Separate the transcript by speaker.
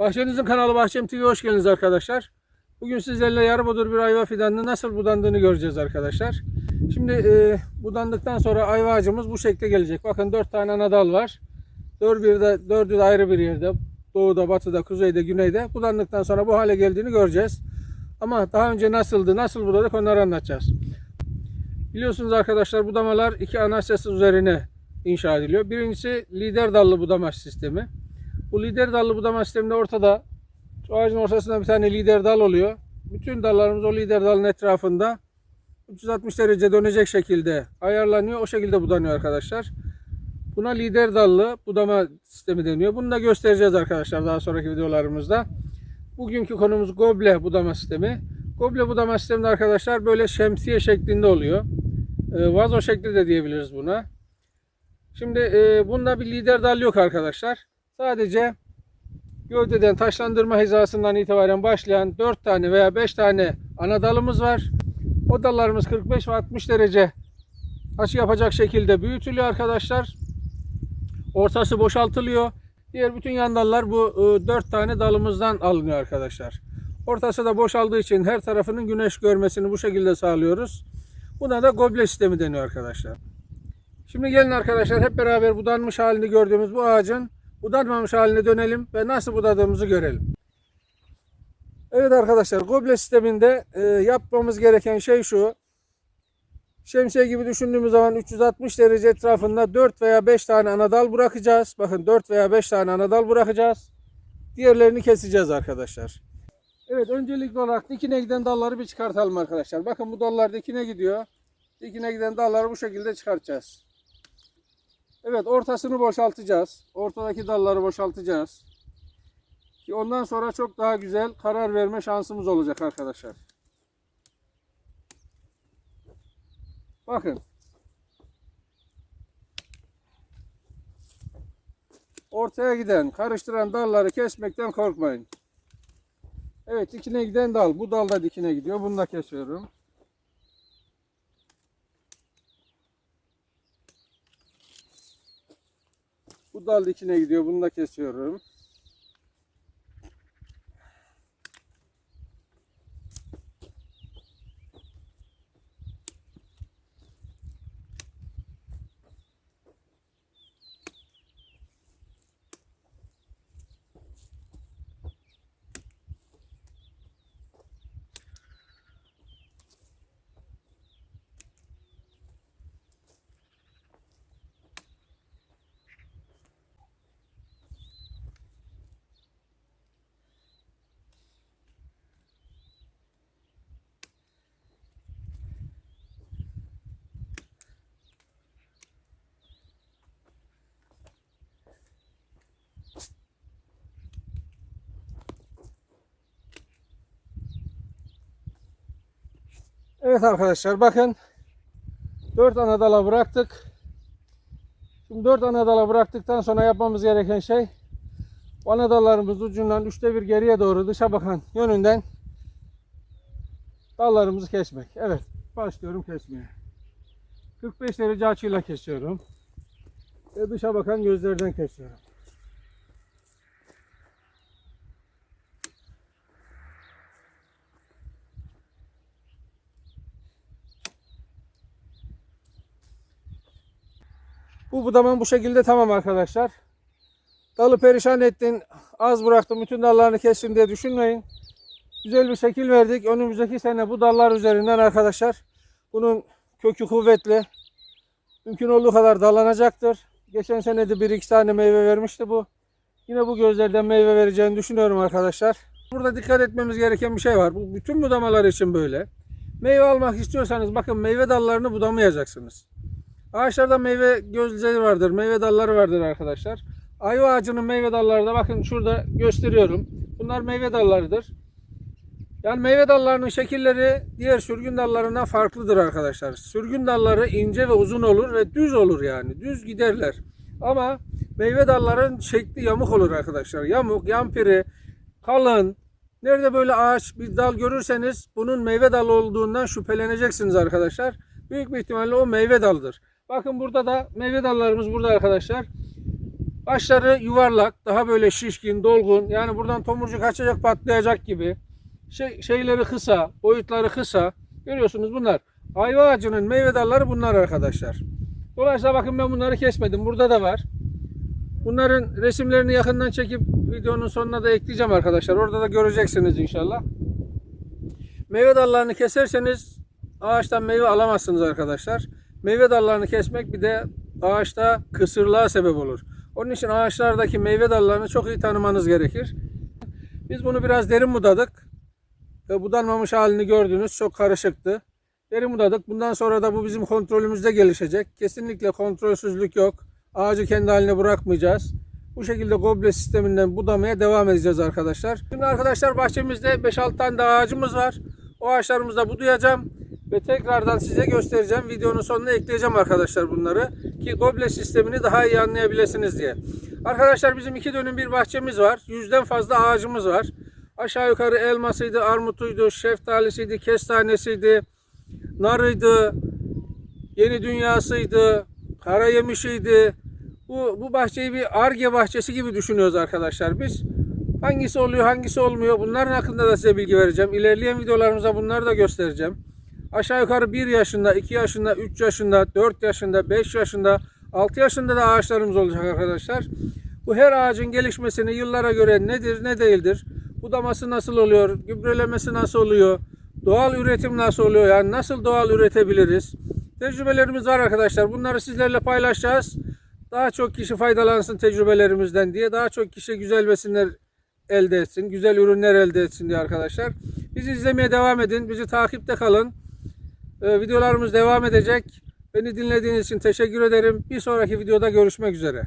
Speaker 1: Bahçenizin kanalı Bahçem TV hoş geldiniz arkadaşlar. Bugün sizlerle yarı bodur bir ayva fidanının nasıl budandığını göreceğiz arkadaşlar. Şimdi e, budandıktan sonra ayva ağacımız bu şekilde gelecek. Bakın 4 tane ana dal var. Dör bir de, dördü de ayrı bir yerde. Doğuda, batıda, kuzeyde, güneyde. Budandıktan sonra bu hale geldiğini göreceğiz. Ama daha önce nasıldı, nasıl budadık onları anlatacağız. Biliyorsunuz arkadaşlar budamalar iki ana ses üzerine inşa ediliyor. Birincisi lider dallı budama sistemi. Bu lider dallı budama sisteminde ortada şu ağacın ortasında bir tane lider dal oluyor. Bütün dallarımız o lider dalın etrafında 360 derece dönecek şekilde ayarlanıyor. O şekilde budanıyor arkadaşlar. Buna lider dallı budama sistemi deniyor. Bunu da göstereceğiz arkadaşlar daha sonraki videolarımızda. Bugünkü konumuz goble budama sistemi. Goble budama sisteminde arkadaşlar böyle şemsiye şeklinde oluyor. E, vazo şekli de diyebiliriz buna. Şimdi e, bunda bir lider dal yok arkadaşlar. Sadece gövdeden taşlandırma hizasından itibaren başlayan 4 tane veya 5 tane ana dalımız var. O dallarımız 45 ve 60 derece açı yapacak şekilde büyütülüyor arkadaşlar. Ortası boşaltılıyor. Diğer bütün yan dallar bu 4 tane dalımızdan alınıyor arkadaşlar. Ortası da boşaldığı için her tarafının güneş görmesini bu şekilde sağlıyoruz. Buna da goble sistemi deniyor arkadaşlar. Şimdi gelin arkadaşlar hep beraber budanmış halini gördüğümüz bu ağacın budanmamış haline dönelim ve nasıl budadığımızı görelim. Evet arkadaşlar goble sisteminde e, yapmamız gereken şey şu. Şemsiye gibi düşündüğümüz zaman 360 derece etrafında 4 veya 5 tane ana dal bırakacağız. Bakın 4 veya 5 tane ana dal bırakacağız. Diğerlerini keseceğiz arkadaşlar. Evet öncelikli olarak dikine giden dalları bir çıkartalım arkadaşlar. Bakın bu dallar dikine gidiyor. Dikine giden dalları bu şekilde çıkartacağız. Evet ortasını boşaltacağız. Ortadaki dalları boşaltacağız. Ki ondan sonra çok daha güzel karar verme şansımız olacak arkadaşlar. Bakın. Ortaya giden, karıştıran dalları kesmekten korkmayın. Evet dikine giden dal. Bu dal da dikine gidiyor. Bunu da kesiyorum. Bu dal dikine gidiyor. Bunu da kesiyorum. Evet arkadaşlar bakın 4 ana dala bıraktık. Şimdi 4 ana dala bıraktıktan sonra yapmamız gereken şey ana dallarımız ucundan üçte bir geriye doğru dışa bakan yönünden dallarımızı kesmek. Evet başlıyorum kesmeye. 45 derece açıyla kesiyorum. Ve dışa bakan gözlerden kesiyorum. Bu budamam bu şekilde tamam arkadaşlar. Dalı perişan ettin. Az bıraktım. Bütün dallarını kestim diye düşünmeyin. Güzel bir şekil verdik. Önümüzdeki sene bu dallar üzerinden arkadaşlar bunun kökü kuvvetli. Mümkün olduğu kadar dallanacaktır. Geçen sene de bir iki tane meyve vermişti bu. Yine bu gözlerden meyve vereceğini düşünüyorum arkadaşlar. Burada dikkat etmemiz gereken bir şey var. Bu bütün budamalar için böyle. Meyve almak istiyorsanız bakın meyve dallarını budamayacaksınız. Ağaçlarda meyve gözleri vardır, meyve dalları vardır arkadaşlar. Ayva ağacının meyve dalları da bakın şurada gösteriyorum. Bunlar meyve dallarıdır. Yani meyve dallarının şekilleri diğer sürgün dallarından farklıdır arkadaşlar. Sürgün dalları ince ve uzun olur ve düz olur yani. Düz giderler. Ama meyve dalların şekli yamuk olur arkadaşlar. Yamuk, yampiri, kalın. Nerede böyle ağaç bir dal görürseniz bunun meyve dalı olduğundan şüpheleneceksiniz arkadaşlar. Büyük bir ihtimalle o meyve dalıdır. Bakın burada da meyve dallarımız burada arkadaşlar. Başları yuvarlak, daha böyle şişkin, dolgun. Yani buradan tomurcuk kaçacak, patlayacak gibi. Şey, şeyleri kısa, boyutları kısa. Görüyorsunuz bunlar. Ayva ağacının meyve dalları bunlar arkadaşlar. Dolayısıyla bakın ben bunları kesmedim. Burada da var. Bunların resimlerini yakından çekip videonun sonuna da ekleyeceğim arkadaşlar. Orada da göreceksiniz inşallah. Meyve dallarını keserseniz ağaçtan meyve alamazsınız arkadaşlar. Meyve dallarını kesmek bir de ağaçta kısırlığa sebep olur. Onun için ağaçlardaki meyve dallarını çok iyi tanımanız gerekir. Biz bunu biraz derin budadık. Ve budanmamış halini gördünüz. Çok karışıktı. Derin budadık. Bundan sonra da bu bizim kontrolümüzde gelişecek. Kesinlikle kontrolsüzlük yok. Ağacı kendi haline bırakmayacağız. Bu şekilde goble sisteminden budamaya devam edeceğiz arkadaşlar. Şimdi arkadaşlar bahçemizde 5-6 tane de ağacımız var. O ağaçlarımızda budayacağım. Ve tekrardan size göstereceğim. Videonun sonuna ekleyeceğim arkadaşlar bunları. Ki goble sistemini daha iyi anlayabilirsiniz diye. Arkadaşlar bizim iki dönüm bir bahçemiz var. Yüzden fazla ağacımız var. Aşağı yukarı elmasıydı, armutuydu, şeftalisiydi, kestanesiydi, narıydı, yeni dünyasıydı, kara yemişiydi. Bu, bu bahçeyi bir arge bahçesi gibi düşünüyoruz arkadaşlar biz. Hangisi oluyor, hangisi olmuyor bunların hakkında da size bilgi vereceğim. İlerleyen videolarımızda bunları da göstereceğim. Aşağı yukarı 1 yaşında, 2 yaşında, 3 yaşında, 4 yaşında, 5 yaşında, 6 yaşında da ağaçlarımız olacak arkadaşlar. Bu her ağacın gelişmesini yıllara göre nedir, ne değildir? Budaması nasıl oluyor? Gübrelemesi nasıl oluyor? Doğal üretim nasıl oluyor? Yani nasıl doğal üretebiliriz? Tecrübelerimiz var arkadaşlar. Bunları sizlerle paylaşacağız. Daha çok kişi faydalansın tecrübelerimizden diye. Daha çok kişi güzel besinler elde etsin. Güzel ürünler elde etsin diye arkadaşlar. Bizi izlemeye devam edin. Bizi takipte kalın. Ee, videolarımız devam edecek. Beni dinlediğiniz için teşekkür ederim. Bir sonraki videoda görüşmek üzere.